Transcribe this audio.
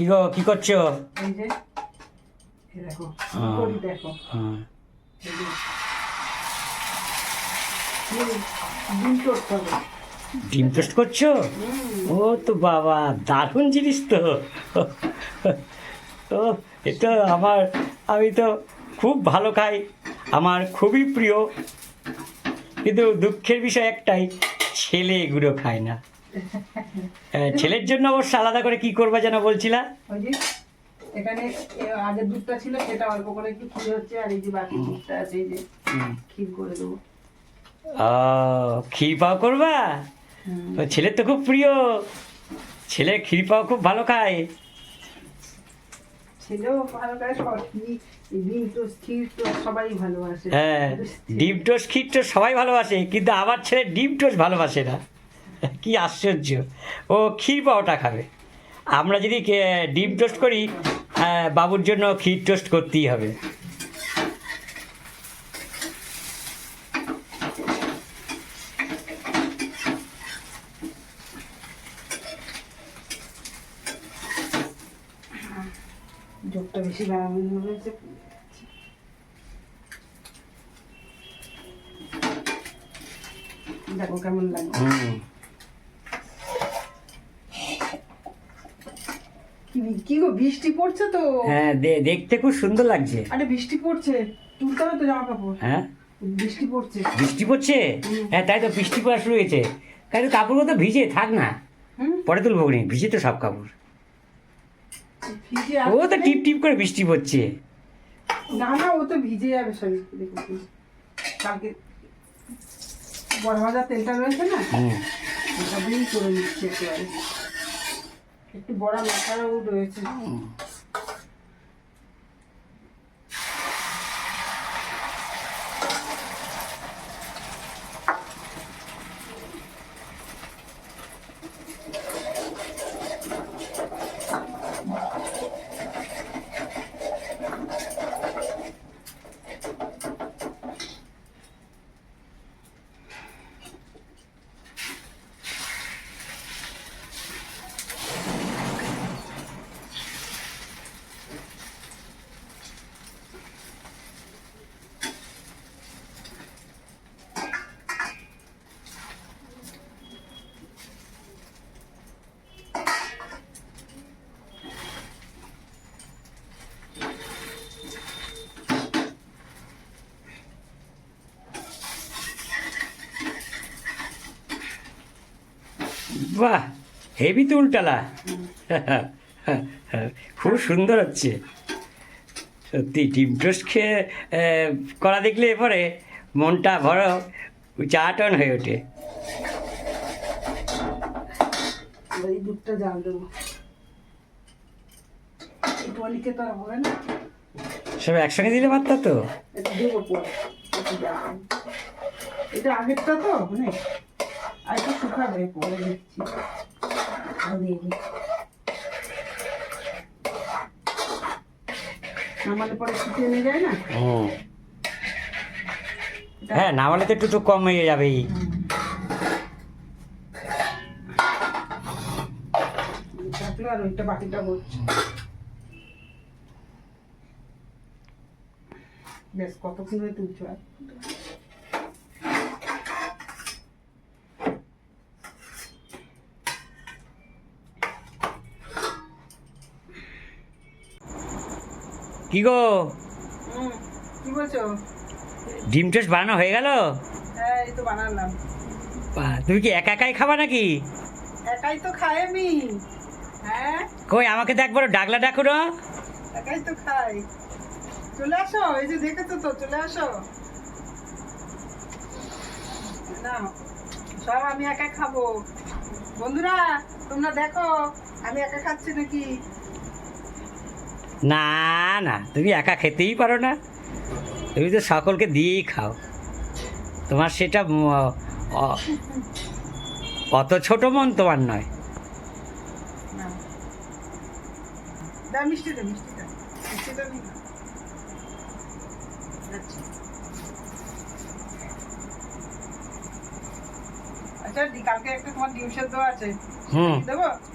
কি গো কি করছ? এই যে দেখো। দেখো? হ্যাঁ। এই যে। এই ডিম টোস্ট করছ? ও তো বাবা দারুণ জিনিস তো। ও এটা আমার আমি তো খুব ভালো খাই। আমার খুবই প্রিয়। কিন্তু দুঃখের বিষয় একটাই ছেলে এগুলো খায় না। ছেলের জন্য অবশ্য আলাদা করে কি করবে যেন বলছিলা? এখানে আগের দুধটা ছিল সেটা অল্প করে একটু ক্ষীর হচ্ছে আর এই যে বাকি দুধটা আছে এই যে ক্ষীর করে দেবো। ক্ষীর পাও করবা? ছেলের তো খুব প্রিয়। ছেলে ক্ষীর পাও খুব ভালো খায়। ছেলেও ভালো ডিম টোস্ট ক্ষীর টোস্ট সবাই ভালোবাসে। হ্যাঁ ডিম টোস্ট ক্ষীর টোস্ট সবাই ভালোবাসে কিন্তু আমার ছেলে ডিম টোস্ট ভালোবাসে না। কি আশ্চর্য। ও ক্ষীর পাওয়াটা খাবে। আমরা যদি ডিম টোস্ট করি হ্যাঁ, বাবুর জন্য ক্ষীর টোস্ট করতেই হবে। জোরটা বেশি বাড়ানো হয়েছে দেখো কেমন লাগে কি- গো বৃষ্টি পড়ছে তো? হ্যাঁ দেখতে খুব সুন্দর লাগছে। আরে বৃষ্টি পড়ছে তুলতে হবে তো জামা কাপড়। হ্যাঁ? বৃষ্টি পড়ছে। বৃষ্টি পড়ছে? হ্যাঁ তাই তো বৃষ্টি পড়া শুরু হয়েছে। তাই তো কাপড়গুলো তো ভিজে থাক না। পরে তুলবো নি ভিজে তো সব কাপড়। ভিজে ও তো টিপ টিপ করে বৃষ্টি পড়ছে। না না ও তো ভিজে যাবে সবই তুমি। কালকে বড় ভাজা তেলটা রয়েছে না? দিয়েই করে নিচ্ছি একটু বড় মাথাও রয়েছে। বাহ হেভি তো উল্টালা খুব সুন্দর হচ্ছে। সত্যি ডিম টোস্ট খেয়ে করা দেখলে এরপরে মনটা বড় চাটন হয়ে ওঠে। এই দুধটা জাল দেবো। একটু তো আর হবে না। সব একসঙ্গে দিলে পারতা তো। এটা আগেরটা তো মানে আর একটু শুকাবে পরে দিচ্ছি দিয়ে নামালে পরে শুকিয়ে নিয়ে যায় না? হুম। হ্যাঁ না হলে তো একটু কম হয়ে যাবেই। আর ওইটা বাকিটা হচ্ছে। বেশ কতক্ষণ ধরে তুলছো আর? কি গো? কি বলছো? ডিম টোস্ট বানানো হয়ে গেল? হ্যাঁ এই তো বানালাম। তুমি কি একা একাই খাবা নাকি? একাই তো খাই আমি হ্যাঁ? কই আমাকে তো একবার ডাকলা ডাকো না। একাই তো খাই। চলে আসো এই যে দেখেছ তো চলে আসো। না সব আমি একা খাব। বন্ধুরা তোমরা দেখো আমি একা খাচ্ছি নাকি? না না তুমি একা খেতেই পারো না। তুমি তো সকলকে দিয়েই খাও। তোমার সেটা অত ছোট মন তোমার নয়। আচ্ছা। আচ্ছা কালকে একটা তোমার ডিম সেদ্ধ আছে। হুম। দেবো?